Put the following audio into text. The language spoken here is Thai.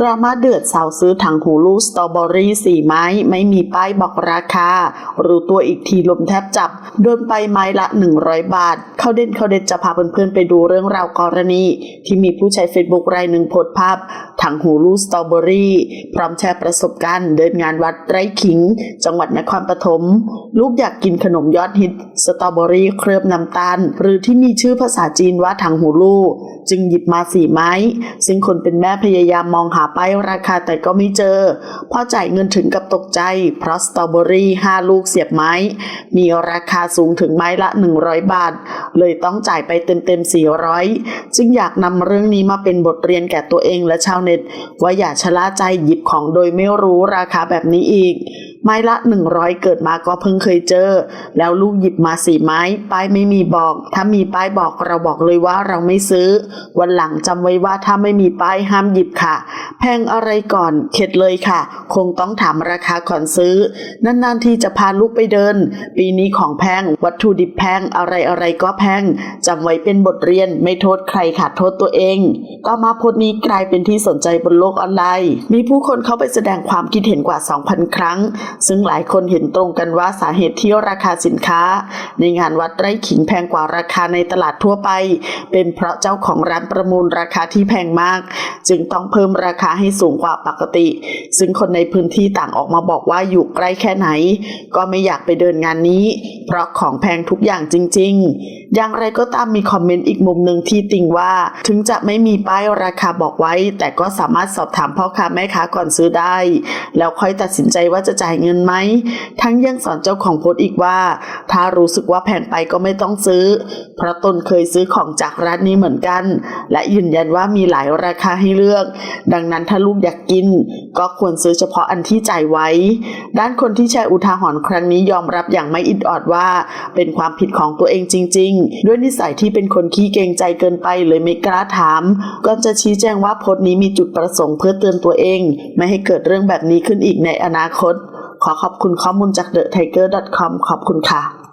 ดราม่าเดือดสาวซื้อถังหูลูกสตรอเบอรี่สี่ไม้ ไม่มีป้ายบอกราคา รู้ตัวอีกทีลมแทบจับ โดนไปไม้ละ 100 บาท เข้าเด่นเข้าเด่นจะพาเพื่อนๆไปดูเรื่องราวกรณี ที่มีผู้ใช้เฟซบุ๊กรายหนึ่งโพสภาพ ถังหูลูสตรอเบอรี่ พร้อมแชร์ประสบการณ์เดินงานวัดไร่ขิง จังหวัดนครปฐม ลูกอยากกินขนมยอดฮิต สตรอเบอรี่เคลือบน้ำตาล หรือที่มีชื่อภาษาจีนว่าถังหูลูจึงหยิบมาสี่ไม้ ซึ่งคนเป็นแม่พยายามมองหาป้ายราคาแต่ก็ไม่เจอ พอจ่ายเงินถึงกับตกใจ เพราะสตรอเบอรี่ห้าลูกเสียบไม้ มีราคาสูงถึงไม้ละ 100 บาท เลยต้องจ่ายไปเต็มๆ400 จึงอยากนำเรื่องนี้มาเป็นบทเรียนแก่ตัวเองและชาวเน็ตว่าอย่าชะล่าใจหยิบของโดยไม่รู้ราคาแบบนี้อีก ไม้ละ100เกิดมาก็เพิ่งเคยเจอ แล้วลูกหยิบมาสี่ไม้ ป้ายไม่มีบอก ถ้ามีป้ายบอกเราบอกเลยว่าเราไม่ซื้อ วันหลังจำไว้ว่าถ้าไม่มีป้ายห้ามหยิบค่ะ แพงอะไรก่อนเข็ดเลยค่ะ คงต้องถามราคาก่อนซื้อ นานๆที่จะพาลูกไปเดิน ปีนี้ของแพง วัตถุดิบแพงอะไรอะไรก็แพงจำไว้เป็นบทเรียนไม่โทษใครค่ะโทษตัวเองก็มาโพสต์นี้กลายเป็นที่สนใจบนโลกออนไลน์ มีผู้คนเข้าไปแสดงความคิดเห็นกว่า 2,000 ครั้งซึ่งหลายคนเห็นตรงกันว่าสาเหตุที่ราคาสินค้า ในงานวัดไร่ขิงแพงกว่าราคาในตลาดทั่วไป เป็นเพราะเจ้าของร้านประมูลราคาที่แพงมาก จึงต้องเพิ่มราคาให้สูงกว่าปกติ ซึ่งคนในพื้นที่ต่างออกมาบอกว่าอยู่ใกล้แค่ไหน ก็ไม่อยากไปเดินงานนี้ เพราะของแพงทุกอย่างจริง ๆ อย่างไรก็ตามมีคอมเมนต์อีกมุมหนึ่งที่ติงว่า ถึงจะไม่มีป้ายราคาบอกไว้ แต่ก็สามารถสอบถามพ่อค้าแม่ค้าก่อนซื้อได้ แล้วค่อยตัดสินใจว่าจะจ่ายเงินไหม ทั้งยังสอนเจ้าของโพสต์อีกว่า ถ้ารู้สึกว่าแพงไปก็ไม่ต้องซื้อ เพราะตนเคยซื้อของจากร้านนี้เหมือนกัน และยืนยันว่ามีหลายราคาให้เลือก ดังนั้นถ้าลูกอยากกิน ก็ควรซื้อเฉพาะอันที่จ่ายไว้ ด้านคนที่แชร์อุทาหรณ์ครั้งนี้ยอมรับอย่างไม่อิดออดว่าเป็นความผิดของตัวเองจริง ๆ ด้วยนิสัยที่เป็นคนขี้เกรงใจเกินไปเลยไม่กล้าถาม ก็จะชี้แจงว่าโพสต์นี้มีจุดประสงค์เพื่อเตือนตัวเอง ไม่ให้เกิดเรื่องแบบนี้ขึ้นอีกในอนาคต ขอขอบคุณข้อมูลจาก thetiger.com ขอบคุณค่ะ